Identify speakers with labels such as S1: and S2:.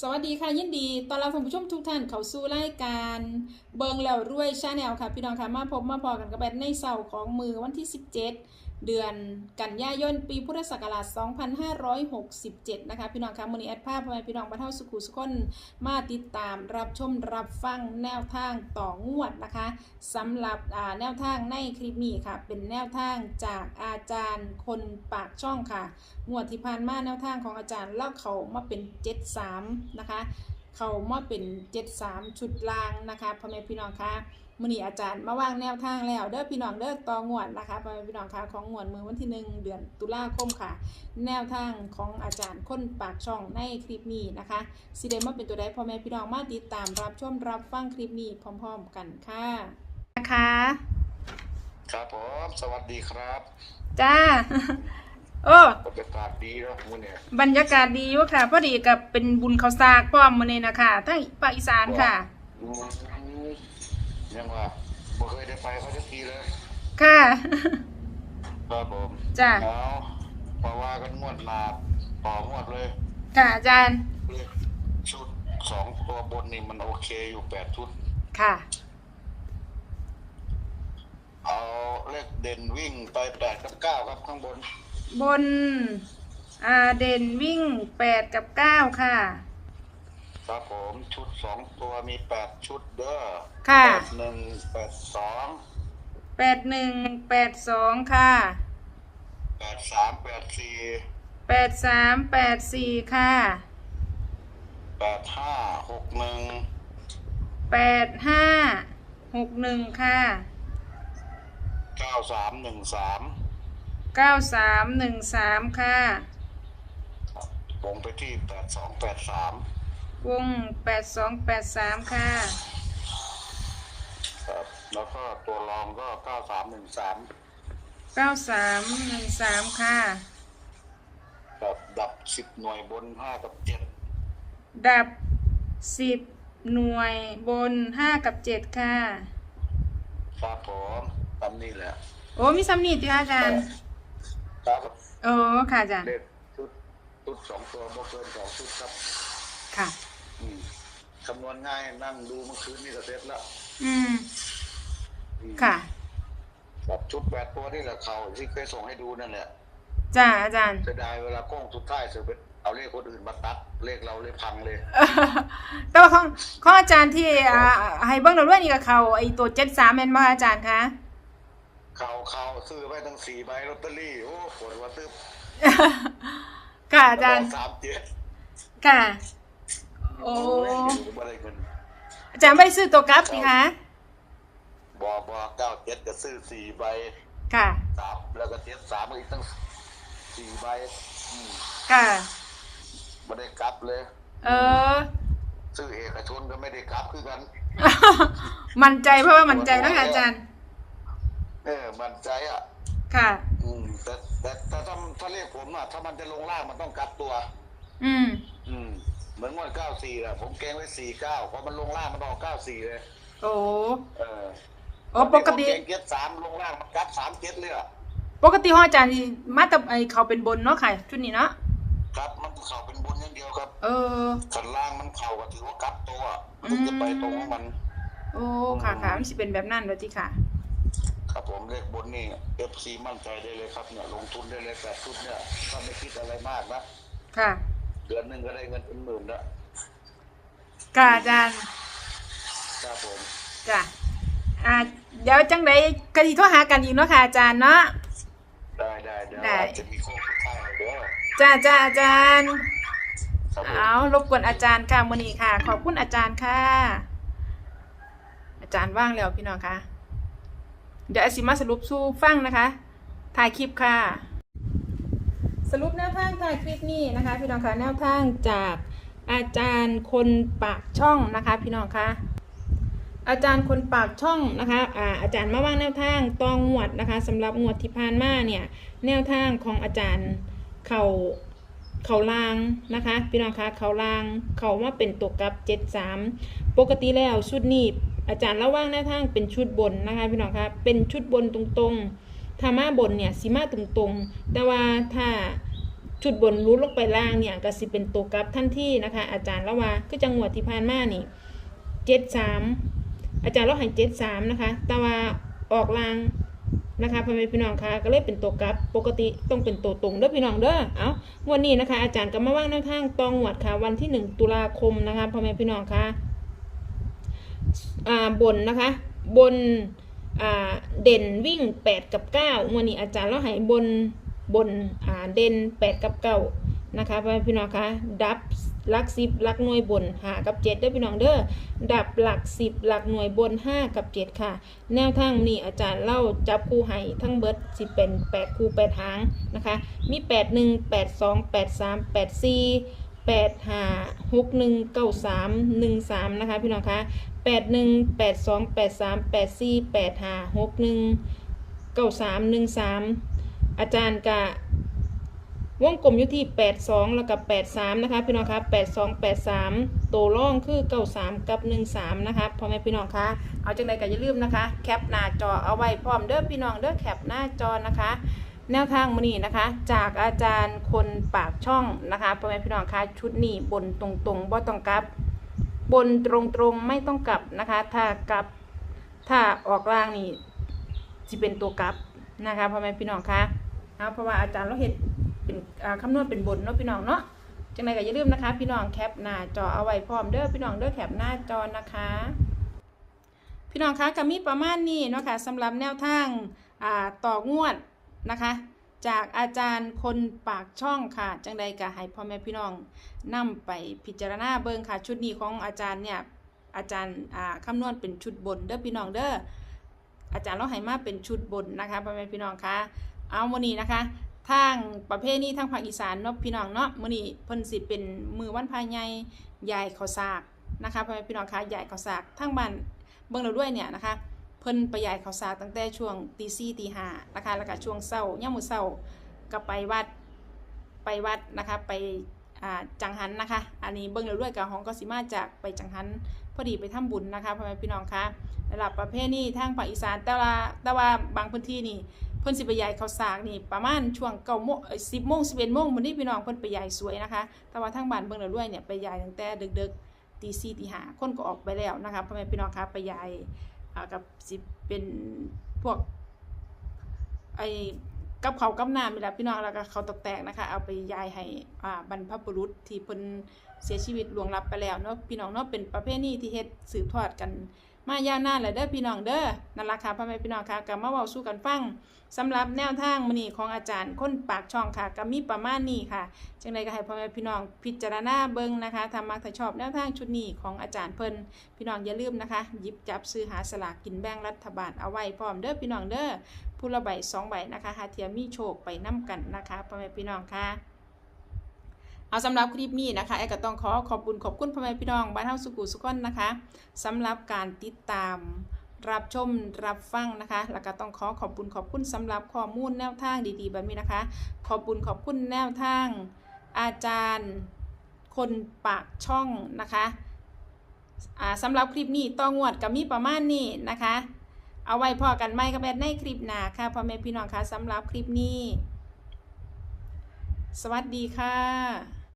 S1: สวัสดีค่ะยินดีตอนรับท่านผู้ชมทุกท่านเข้าสู่รายการเบิงแล้วรวยชาแนลค่ะ พี่น้องค่ะมาพบมาพอกันกับแบทในเสาร์ของมือวันที่ 17 เดือนกันยายนปีพุทธศักราช 2567 นะคะ พี่น้องค่ะมือนี้แอดภาพพ่อแม่พี่น้องบรรเท่าสุขุสุขคนมาติดตามรับชมรับฟังแนวทางต่องวดนะคะสำหรับอาแนวทางในคลิปนี้ค่ะ เป็นแนวทางจากอาจารย์คนปากช่องค่ะงวดที่ผ่านมาแนวทางของอาจารย์เล่าเขามาเป็น 73นะคะ เขามาเป็น 73 ชุดลางนะคะพ่อแม่พี่น้องคะมื่อนี้อาจารย์มาวางแนวทางแล้ว เด้อพี่น้องเด้อต่องวดนะคะพ่อแม่พี่น้องคะของงวดมือวันที่หนึ่งเดือนตุลาคมค่ะ แนวทางของอาจารย์ค้นปากช่องในคลิปนี้นะคะสิเดมาเป็นตัวใดพ่อแม่พี่น้องมาติดตามรับชมรับฟังคลิปนี้พร้อม ๆ กันค่ะนะคะ
S2: ครับผมสวัสดีครับ
S1: จ้า โอ้
S2: บรรยากาศดีเนาะมื้อเนี่ย
S1: บรรยากาศดีอยู่ค่ะพอดีกับเป็นบุญเขาวสากพร้อมมื้อนี้นะคะทั้งภาคอีสานค่ะ
S2: อืมยังว่าบ่เคยได้ไปเขาสักทีเลย
S1: ค่ะ
S2: ครับผม
S1: จ้ะ
S2: เอาเพราะว่ากันงวดหนาต่องวดเลย
S1: ค่ะอาจารย์
S2: เลขชุดสองตัวบนนี่มันโอเคอยู่แปดชุด
S1: ค่ะ
S2: เอาเลขเด่นวิ่งไปแปดกับเก้าครับข้างบน
S1: บนอ่าเด่นวิ่งแปดกับเก้าค่ะ
S2: ครับผมชุดสองตัวมีแปดชุดเด้อ
S1: ค่ะ
S2: แปดหนึ่งแปดสอง
S1: แปดหนึ่งแปดสองค่ะ
S2: แปดสามแปดสี่
S1: แปดสามแปดสี่ค่ะ
S2: แปดห้าหกหนึ่ง
S1: แปดห้าหกหนึ่งค่ะ
S2: เก้าสามหนึ่งสาม
S1: เก้าสามหนึ่งสามค่ะ
S2: วงไปที่แปดสองแปดสาม
S1: วงแปดสองแปดสามค่ะ
S2: ครับแล้วก็ตัวรองก็เก้าสามหนึ่งสาม
S1: เก้าสามหนึ่งสามค่ะ
S2: กับดับสิบหน่วยบนห้ากับเจ็ด
S1: ดับสิบหน่วยบนห้ากับเจ็ดค่ะ
S2: ครับผมตามนี้แหละ
S1: โอ้มีซัมนี่จ้ะอาจารย์
S2: ครับ
S1: โอ้ค่ะอาจารย์
S2: เลขชุดชุดสองตัวบ่เกินสองชุดครับ
S1: ค่ะ
S2: อืมคำนวณง่ายนั่งดูเมื่อคืนนี่ก็เสร็จแล้ว
S1: อืม
S2: อืม
S1: ค่ะ
S2: แบบชุดแปดตัวนี่แหละเขาที่เคยส่งให้ดูนั่นแหละ
S1: จ้าอาจารย์
S2: เสียดายเวลาโค้งสุดท้ายเสือไปเอาเลขคนอื่นมาตัดเลขเราเลยพังเลย
S1: แต่ว่าของของอาจารย์ที่อ่าให้เบิ้งเราด้วยนี่กับเขาไอตัวเจ็ดสามแม่นบ่อาจารย์คะ
S2: เขาเขาซื้อไปทั้งสี่ใบลอตเตอรี่โอ้ปวดว่าตึ๊บ
S1: ค่ะอาจารย์
S2: สามเจ็ด
S1: ค่ะ โอ้
S2: อยู่บ่ได้เงิน
S1: อาจารย์ไม่ได้ซื้อตัวกลับสิคะ
S2: บอบอเก้าเจ็ดก็ซื้อสี่ใบ
S1: ค่ะ
S2: สามแล้วก็เจ็ดสามอีกตั้งสี่ใบอืม
S1: ค่ะ
S2: ไม่ได้กลับเลย
S1: เออ
S2: ซื้อเอกชนก็ไม่ได้กลับคือกัน
S1: มั่นใจเพราะว่ามั่นใจแล้วค่ะอาจารย์
S2: เออมันใจอะ
S1: ค่ะ
S2: อืมแต่แต่แต่ถ้าถ้าเรียกผมอะถ้ามันจะลงล่างมันต้องกลับตัว
S1: อืม
S2: อืม เหมือนงวันเก้าสี่อะผมเกงไว้สี่เก้าพอมันลงล่างมันออกเก้าสี่เลย
S1: โอ้
S2: เออ
S1: โอ้ปกติ
S2: ผมเกงเจ็ดสามลงล่างมันกลับสามเจ็ดเลยอะ
S1: ปกติของอาจารย์นี่มาแต่ไอเขาเป็นบนเนาะค่ะชุดนี้เนาะ
S2: ครับมันเข่าเป็นบนอย่างเดียวครับ
S1: เออ
S2: สันล่างมันเข่าก็ถือว่ากลับตัวมันถึงจะไปตรงของมัน
S1: โอ้ ค่ะค่ะมันสิเป็นแบบนั้นเลยที่ค่ะ
S2: ครับผมเลขบนนี่เอฟซีมั่นใจได้เลยครับเนี่ยลงทุนได้เลยแต่ชุดเนี่ยถ้าไม่คิดอะไรมากนะ
S1: ค่ะ
S2: เดือนหนึ่งก็ได้เงินเป็นหมื่นละ
S1: ค่ะอาจารย์
S2: ครับผม
S1: จ้ะอ่าเดี๋ยวจังไดกะทิโทรหากันอีกเนาะค่ะอาจารย์เนาะ
S2: ได้ได้เดี๋ยว
S1: ได้
S2: อาจจะมีโค้งสุดท้ายเด้อ
S1: จ้าจ้าอาจารย์
S2: ครับผม
S1: เอารบกวนอาจารย์ค่ะมื้อนี้ค่ะ ขอบคุณอาจารย์ค่ะ อาจารย์ว่างแล้วพี่น้องค่ะ เดี๋ยวอาสิมาสรุปสู้ฟังนะคะ ถ่ายคลิปค่ะ สรุปแนวทางถ่ายคลิปนี้นะคะ พี่น้องคะแนวทางจากอาจารย์คนปากช่องนะคะ พี่น้องคะอาจารย์คนปากช่องนะคะอ่าอาจารย์มาว่างแนวทางตองงวดนะคะสำหรับงวดที่ผ่านมาเนี่ยแนวทางของอาจารย์เขาเขาลางนะคะพี่น้องคะเขาลางเขามาเป็นตัวกับเจ็ดสามปกติแล้วชุดนี้ อาจารย์ระว่างแนวทางเป็นชุดบนนะคะพี่น้องคะเป็นชุดบนตรงๆถ้ามาบนเนี่ยสีมาตรงๆ แต่ว่าถ้าชุดบนรูดลงไปล่างเนี่ยก็สิเป็นตัวกลับทันที่นะคะ อาจารย์ละว่าคือจังหวดที่ผ่านมานี่เจ็ดสามอาจารย์เราให้เจ็ดสามนะคะ แต่ว่าออกล่างนะคะพ่อแม่พี่น้องคะก็เลยเป็นตัวกลับปกติต้องเป็นตัวตรงเด้อพี่น้องเด้อเอางวันนี้นะคะ อาจารย์ก็มาว่างแนวทางตองหวดค่ะวันที่หนึ่งตุลาคมนะคะพ่อแม่พี่น้องคะอ่า บนนะคะ บนเด่นวิ่ง 8 กับ9งวดนี้อาจารย์เราให้บนบนเด่น 8 กับ9นะคะพ,พี่น้องคะดับหลักสิบหลักหน่วยบนหากับ7ได้อพี่น้องเด้อดับหลักสิบหลักหน่วยบน5กับ7ค่ะ แนวทางนี้อาจารย์เล่าจับคู่ให้ทั้งเบิดสิเป็น8คู่8หางนะคะ มี8 1 8 2 8 3 8 4 8 5 6 1 9 3 1 3นะคะพี่น้องคะแปดหนึ่งแปดสองแปดสามแปดสี่แปดห้าหกหนึ่งเก้าสามหนึ่งสามอาจารย์กะวงกลมอยู่ที่แปดสองแล้วกับแปดสามนะคะพี่น้องคะแปดสองแปดสามตัวร่องคือเก้าสามกับหนึ่งสามนะคะพ่อแม่พี่น้องคะเอาจังใดก็อย่าลืมนะคะ แคปหน้าจอเอาไว้พร้อมเด้อพี่น้องเด้อแคปหน้าจอนะคะ แนวทางมือนี้นะคะ จากอาจารย์คนปากช่องนะคะพ่อแม่พี่น้องคะชุดนี้บนตรงๆบ่ต้องกลับ บนตรงๆไม่ต้องกลับนะคะ ถ้ากลับถ้าออกล่างนี่จะเป็นตัวกลับนะคะพ่อแม่พี่น้องคะเอาเพราะว่าอาจารย์เราเห็นเป็นอ่าคำนวณเป็นบนเนาะพี่น้องเนาะจังไรก็อย่าลืมนะคะ พี่น้องแคปหน้าจอเอาไว้พร้อมเด้อพี่น้องเด้อแคปหน้าจอนะคะพี่น้องคะก็มีประมาณนี้เนาะค่ะสำหรับแนวทางต่องวด นะคะ จากอาจารย์คนปากช่องค่ะ จังใดก็ให้พ่อแม่พี่น้องนำไปพิจารณาเบิ่งค่ะ ชุดนี้ของอาจารย์เนี่ยอาจารย์อ่าคำนวณเป็นชุดบนเด้อพี่น้องเด้ออาจารย์เราให้มาเป็นชุดบนนะคะพ่อแม่พี่น้องคะเอาวันนี้นะคะทางประเภทนี้ทางภาคอีสานเนาะพี่น้องเนาะมื้อนี้เพิ่นสิเป็นมือวันพายใหญ่ยายข้าวสากนะคะพ่อแม่พี่น้องคะยายข้าวสากทางบ้านเบิ่งเราด้วยเนี่ยนะคะ พิ่นไปยายข้าวสากตั้งแต่ช่วงตีสี่ตีห้านะคะแล้วก็ช่วงเช้าย่ามือเช้าก็ไปวัดไปวัดนะคะไปจังหันนะคะ อันนี้เบิ่งเราด้วยกับของก็สิมาจากไปจังหันพอดีไปทำบุญนะคะพ่อแม่พี่น้องคะระดับประเภทนี้ทางภาคอีสานแต่ว่าแต่ว่าบางพื้นที่นี่เพิ่นสิไปยายข้าวสากนี่ประมาณช่วงเก้าโมงสิบโมงสิบเอ็ดโมงมื้อนี้พี่น้องเพิ่นไปยายสวยนะคะ แต่ว่าทางบ้านเบิ่งแล้วด้วยเนี่ยไปยายตั้งแต่ดึกๆตีสี่ตีห้าคนก็ออกไปแล้วนะคะพ่อแม่พี่น้องคะไปยายอ่ กับสิเป็นพวกไอ้กับเขากับน้ำนี่แหละพี่น้องแล้วก็เขาตกแตกนะคะ เอาไปยายให้อ่าบรรพบุรุษที่เพิ่นเสียชีวิตล่วงลับไปแล้วเนาะพี่น้องเนาะเป็นประเพณีที่เฮ็ดสืบทอดกัน มายาวนานเลยเด้อพี่น้องเด้อนั่นละค่ะพ่อแม่พี่น้องค่ะก็มาเว้าสู่กันฟังสำหรับแนวทางมือนีของอาจารย์ค้นปากช่องค่ะก็มีประมาณนี้ค่ะจังไดก็ให้พ่อแม่พี่น้องพิจารณาเบิ่งนะคะถ้ามักถ้าชอบแนวทางชุดนี้ของอาจารย์เพิ่นพี่น้องอย่าลืมนะคะหยิบจับซื้อหาสลากกินแบ่งรัฐบาลเอาไว้พร้อมเด้อพี่น้องเด้อผู้ละใบสองใบนะคะหาเทียมมีโชคไปนํกันนะคะพ่อแม่พี่น้องค่ะ เอาสำหรับคลิปนี้นะคะแอก็ต้องขอขอบคุณขอบคุณพ่อแม่พี่น้องบ้านเฮาสุกุสุขคนนะคะสำหรับการติดตามรับชมรับฟังนะคะ แล้วก็ต้องขอขอบคุณขอบคุณสำหรับข้อมูลแนวทางดีๆแบบนี้นะคะ ขอบคุณขอบคุณแนวทาง อาจารย์คนปากช่องนะคะอ่าสำหรับคลิปนี้ต้องงวดกับมีประมาณนี้นะคะ เอาไว้พอกันไหมกับแบดในคลิปหน้าค่ะพ่อแม่พี่น้องคะสำหรับคลิปนี้ สวัสดีค่ะ